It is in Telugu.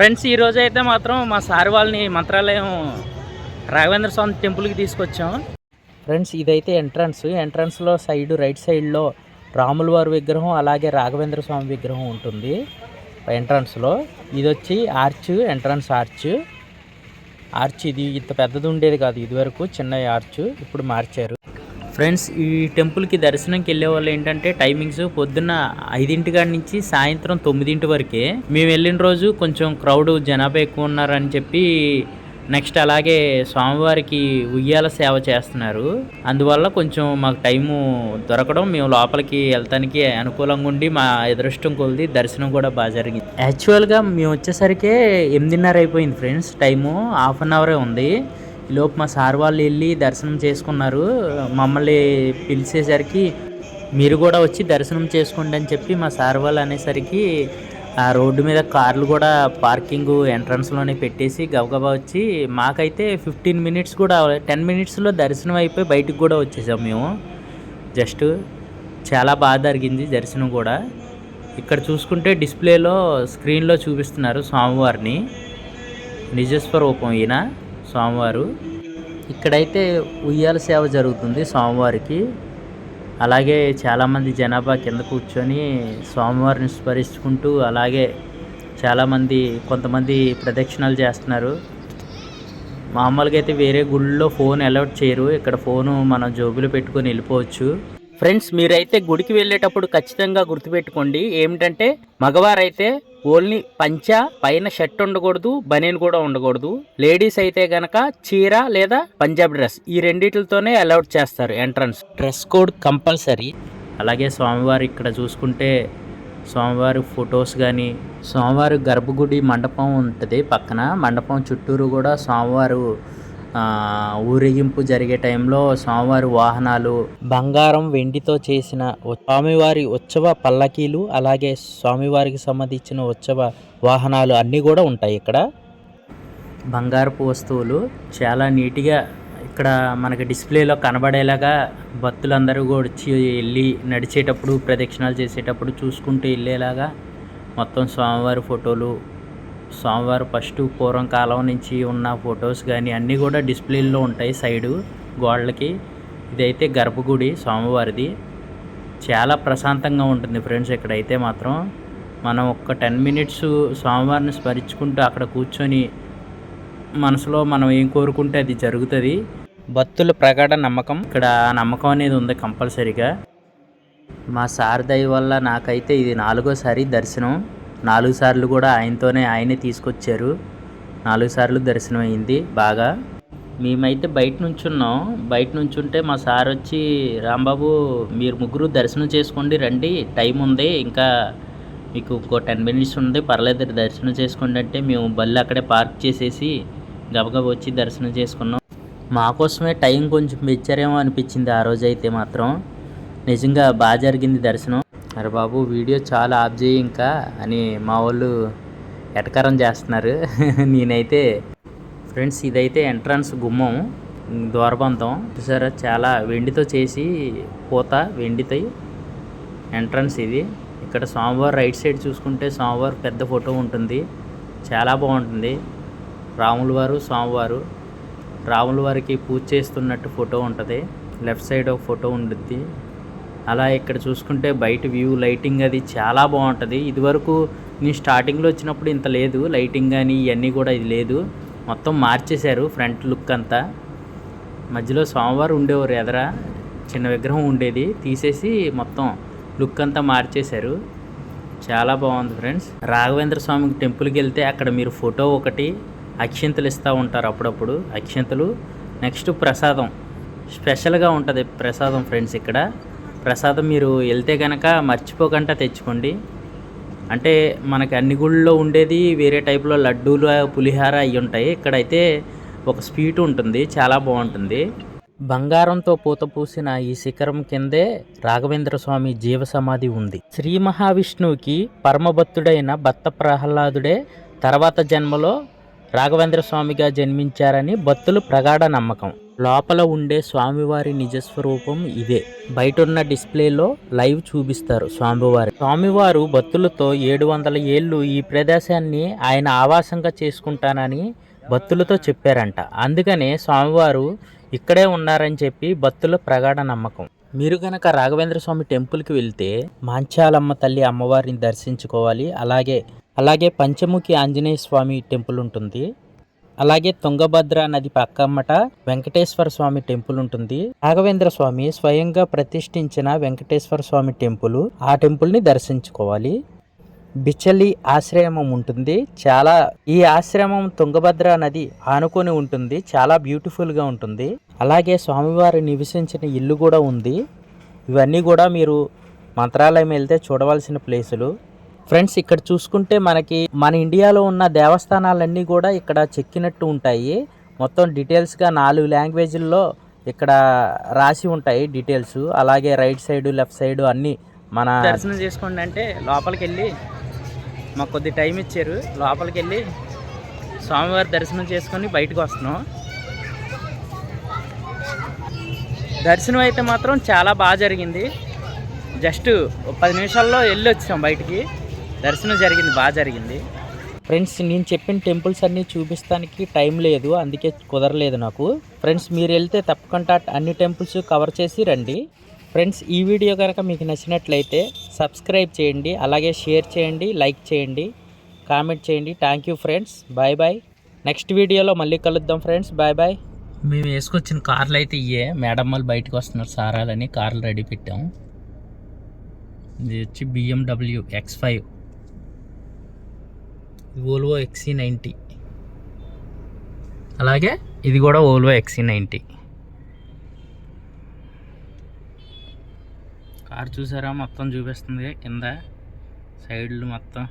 ఫ్రెండ్స్ ఈ అయితే మాత్రం మా సార్ వాళ్ళని మంత్రాలయం రాఘవేంద్ర స్వామి టెంపుల్కి తీసుకొచ్చాం. ఫ్రెండ్స్ ఇదైతే ఎంట్రన్స్. ఎంట్రన్స్లో సైడ్ రైట్ సైడ్లో రాముల వారి విగ్రహం అలాగే రాఘవేంద్ర స్వామి విగ్రహం ఉంటుంది ఎంట్రన్స్లో. ఇది వచ్చి ఆర్చ్ ఎంట్రన్స్ ఆర్చ్. ఆర్చ్ ఇది ఇంత పెద్దది ఉండేది కాదు ఇదివరకు చిన్న ఆర్చ్. ఇప్పుడు మార్చారు. ఫ్రెండ్స్ ఈ టెంపుల్కి దర్శనంకి వెళ్ళే వాళ్ళు ఏంటంటే టైమింగ్స్ పొద్దున్న ఐదింటి కాడి నుంచి సాయంత్రం తొమ్మిదింటి వరకే. మేము వెళ్ళిన రోజు కొంచెం క్రౌడ్ జనాభా ఎక్కువ ఉన్నారని చెప్పి నెక్స్ట్ అలాగే స్వామివారికి ఉయ్యాల సేవ చేస్తున్నారు. అందువల్ల కొంచెం మాకు టైము దొరకడం మేము లోపలికి వెళ్తానికి అనుకూలంగా ఉండి మా అదృష్టం కొలిది దర్శనం కూడా బాగా జరిగింది. యాక్చువల్గా మేము వచ్చేసరికి ఎనిమిదిన్నర అయిపోయింది friends time half an hour ఉంది. లోపు మా సార్ వాళ్ళు వెళ్ళి దర్శనం చేసుకున్నారు. మమ్మల్ని పిలిచేసరికి మీరు కూడా వచ్చి దర్శనం చేసుకోండి అని చెప్పి మా సార్ వాళ్ళు అనేసరికి ఆ రోడ్డు మీద కార్లు కూడా పార్కింగ్ ఎంట్రన్స్లోనే పెట్టేసి గబగబా వచ్చి మాకైతే ఫిఫ్టీన్ మినిట్స్ కూడా టెన్ మినిట్స్లో దర్శనం అయిపోయి బయటకు కూడా వచ్చేసాం మేము. జస్ట్ చాలా బాగా జరిగింది దర్శనం కూడా. ఇక్కడ చూసుకుంటే డిస్ప్లేలో స్క్రీన్లో చూపిస్తున్నారు స్వామివారిని. నిజస్వరూపం ఈయన. స్వామివారు. ఇక్కడైతే ఉయ్యాల సేవ జరుగుతుంది స్వామివారికి. అలాగే చాలామంది జనాభా కింద కూర్చొని స్వామివారిని స్మరించుకుంటూ అలాగే చాలామంది కొంతమంది ప్రదక్షిణలు చేస్తున్నారు. మామూలుగా అయితే వేరే గుళ్ళో ఫోన్ అలౌట్ చేయరు. ఇక్కడ ఫోను మనం జోబులో పెట్టుకొని వెళ్ళిపోవచ్చు. ఫ్రెండ్స్ మీరైతే గుడికి వెళ్ళేటప్పుడు ఖచ్చితంగా గుర్తుపెట్టుకోండి. ఏమిటంటే మగవారైతే ఓన్లీ పంచ పైన షర్ట్ ఉండకూడదు బనీన్ కూడా ఉండకూడదు. లేడీస్ అయితే గనక చీర లేదా పంజాబ్ డ్రెస్ ఈ రెండిటితోనే అలౌట్ చేస్తారు ఎంట్రన్స్ డ్రెస్ కోడ్ కంపల్సరీ అలాగే స్వామివారి ఇక్కడ చూసుకుంటే స్వామివారి ఫొటోస్ కానీ స్వామివారి గర్భగుడి మండపం ఉంటుంది పక్కన. మండపం చుట్టూరు కూడా స్వామివారు ఊరేగింపు జరిగే టైంలో స్వామివారి వాహనాలు బంగారం వెండితో చేసిన స్వామివారి ఉత్సవ పల్లకీలు అలాగే స్వామివారికి సంబంధించిన ఉత్సవ వాహనాలు అన్నీ కూడా ఉంటాయి ఇక్కడ. బంగారపు వస్తువులు చాలా నీట్గా ఇక్కడ మనకి డిస్ప్లేలో కనబడేలాగా భక్తులందరూ కూడా వచ్చి వెళ్ళి నడిచేటప్పుడు ప్రదక్షిణాలు చేసేటప్పుడు చూసుకుంటూ వెళ్ళేలాగా మొత్తం స్వామివారి ఫోటోలు స్వామివారు ఫస్ట్ పూర్వం కాలం నుంచి ఉన్న ఫొటోస్ కానీ అన్నీ కూడా డిస్ప్లేలో ఉంటాయి సైడు గోడలకి. ఇదైతే గర్భగుడి స్వామివారిది చాలా ప్రశాంతంగా ఉంటుంది ఫ్రెండ్స్ ఇక్కడైతే మాత్రం. మనం ఒక్క టెన్ మినిట్స్ స్వామివారిని స్మరించుకుంటూ అక్కడ కూర్చొని మనసులో మనం ఏం కోరుకుంటే అది జరుగుతుంది. భక్తుల ప్రగాఢ నమ్మకం. ఇక్కడ నమ్మకం అనేది ఉంది కంపల్సరీగా. మా సార్ దయ వల్ల నాకైతే ఇది నాలుగోసారి దర్శనం. నాలుగు సార్లు కూడా ఆయనతోనే ఆయనే తీసుకొచ్చారు. నాలుగు సార్లు దర్శనం అయింది బాగా. మేమైతే బయట నుంచున్నాం. బయట నుంచుంటే మా సార్ వచ్చి రాంబాబు మీరు ముగ్గురు దర్శనం చేసుకోండి రండి. టైం ఉంది. ఇంకా మీకు ఇంకో టెన్ మినిట్స్ ఉంది. పర్లేదు దర్శనం చేసుకోండి అంటే మేము బళ్ళు అక్కడే పార్క్ చేసేసి గబగబా వచ్చి దర్శనం చేసుకున్నాం. మా కోసమే టైం కొంచెం పెంచారేమో అనిపించింది ఆ రోజు అయితే మాత్రం. నిజంగా బాగా జరిగింది దర్శనం. అరే బాబు వీడియో చాలా ఆఫ్ చేయి ఇంకా అని మా వాళ్ళు ఎటకారం చేస్తున్నారు. నేనైతే ఫ్రెండ్స్ ఇదైతే ఎంట్రన్స్ గుమ్మం ద్వారబంధం. చూసారా? చాలా వెండితో చేసి పూత వెండితో ఎంట్రన్స్ ఇది. ఇక్కడ సోమవారం రైట్ సైడ్ చూసుకుంటే సోమవారం పెద్ద ఫోటో ఉంటుంది. చాలా బాగుంటుంది. రాముల వారు స్వామివారు. రాముల వారికి పూజ చేస్తున్నట్టు ఫోటో ఉంటుంది. లెఫ్ట్ సైడ్ ఒక ఫోటో ఉంటుంది అలా ఇక్కడ చూసుకుంటే బయట వ్యూ లైటింగ్ అది చాలా బాగుంటుంది. ఇదివరకు నేను స్టార్టింగ్లో వచ్చినప్పుడు ఇంత లేదు. లైటింగ్ కానీ ఇవన్నీ కూడా ఇది లేదు. మొత్తం మార్చేశారు ఫ్రంట్ లుక్ అంతా. మధ్యలో స్వామివారు ఉండేవారు ఎదర చిన్న విగ్రహం ఉండేది. తీసేసి మొత్తం లుక్ అంతా మార్చేశారు. చాలా బాగుంది ఫ్రెండ్స్. రాఘవేంద్ర స్వామి టెంపుల్కి వెళ్తే అక్కడ మీరు ఫోటో ఒకటి అక్షింతలు ఇస్తూ ఉంటారు అప్పుడప్పుడు. అక్షింతలు నెక్స్ట్ ప్రసాదం. స్పెషల్గా ఉంటుంది ప్రసాదం ఫ్రెండ్స్ ఇక్కడ. ప్రసాదం మీరు వెళ్తే కనుక మర్చిపోకుండా తెచ్చుకోండి. అంటే మనకి అన్ని గుళ్ళలో ఉండేది వేరే టైప్లో లడ్డూలు పులిహార అవి ఉంటాయి. ఇక్కడైతే ఒక స్వీట్ ఉంటుంది చాలా బాగుంటుంది. బంగారంతో పూత పూసిన ఈ శిఖరం కిందే రాఘవేంద్ర స్వామి జీవ సమాధి ఉంది. శ్రీ మహావిష్ణువుకి పరమభక్తుడైన భక్త ప్రహ్లాదుడే తర్వాత జన్మలో రాఘవేంద్ర స్వామిగా జన్మించారని భక్తులు ప్రగాఢ నమ్మకం. లోపల ఉండే స్వామివారి నిజస్వరూపం ఇదే. బయట ఉన్న డిస్ప్లేలో లైవ్ చూపిస్తారు స్వామివారి. స్వామివారు భక్తులతో ఏడు వందల ఏళ్ళు ఈ ప్రదేశాన్ని ఆయన ఆవాసంగా చేసుకుంటానని భక్తులతో చెప్పారంట. అందుకనే స్వామివారు ఇక్కడే ఉన్నారని చెప్పి భక్తుల ప్రగాఢ నమ్మకం. మీరు గనక రాఘవేంద్ర స్వామి టెంపుల్కి వెళ్తే మాంచాలమ్మ తల్లి అమ్మవారిని దర్శించుకోవాలి. అలాగే అలాగే పంచముఖి ఆంజనేయ స్వామి టెంపుల్ ఉంటుంది. అలాగే తుంగభద్ర నది పక్కమ్మట వెంకటేశ్వర స్వామి టెంపుల్ ఉంటుంది. రాఘవేంద్ర స్వామి స్వయంగా ప్రతిష్ఠించిన వెంకటేశ్వర స్వామి టెంపుల్ ఆ టెంపుల్ని దర్శించుకోవాలి. బిచ్చలి ఆశ్రమం ఉంటుంది. చాలా ఈ ఆశ్రమం తుంగభద్ర నది ఆనుకొని ఉంటుంది. చాలా బ్యూటిఫుల్గా ఉంటుంది. అలాగే స్వామివారు నివసించిన ఇల్లు కూడా ఉంది. ఇవన్నీ కూడా మీరు మంత్రాలయం వెళ్తే చూడవలసిన ప్లేసులు. ఫ్రెండ్స్ ఇక్కడ చూసుకుంటే మనకి మన ఇండియాలో ఉన్న దేవస్థానాలన్నీ కూడా ఇక్కడ చెక్కినట్టు ఉంటాయి. మొత్తం డీటెయిల్స్గా నాలుగు లాంగ్వేజ్ల్లో ఇక్కడ రాసి ఉంటాయి డీటెయిల్స్ అలాగే రైట్ సైడ్ లెఫ్ట్ సైడ్ అన్నీ మన దర్శనం చేసుకోండి అంటే లోపలికి వెళ్ళి మాకు కొద్ది టైం ఇచ్చారు. లోపలికి వెళ్ళి స్వామివారి దర్శనం చేసుకొని బయటకు వస్తున్నాం. దర్శనం అయితే మాత్రం చాలా బాగా జరిగింది. జస్ట్ పది నిమిషాల్లో వెళ్ళి వచ్చాం బయటికి. దర్శనం జరిగింది బాగా జరిగింది. ఫ్రెండ్స్ నేను చెప్పిన టెంపుల్స్ అన్నీ చూపిస్తానికి టైం లేదు అందుకే కుదరలేదు నాకు. ఫ్రెండ్స్ మీరు వెళ్తే తప్పకుండా అన్ని టెంపుల్స్ కవర్ చేసి రండి. ఫ్రెండ్స్ ఈ వీడియో కనుక మీకు నచ్చినట్లయితే సబ్స్క్రైబ్ చేయండి అలాగే షేర్ చేయండి లైక్ చేయండి కామెంట్ చేయండి. Thank you friends bye bye next వీడియోలో మళ్ళీ కలుద్దాం ఫ్రెండ్స్ బాయ్ బాయ్ మేము వేసుకొచ్చిన కార్లు అయితే ఇయే మేడం వాళ్ళు బయటకు వస్తున్నారు సారాలని కార్లు రెడీ పెట్టాము ఇది వచ్చి BMW X five Volvo XC ninety అలాగే ఇది కూడా ఓల్వో ఎక్సీ నైంటీ కార్ చూసారా? మొత్తం చూపిస్తుంది కింద. సైడ్లు మొత్తం.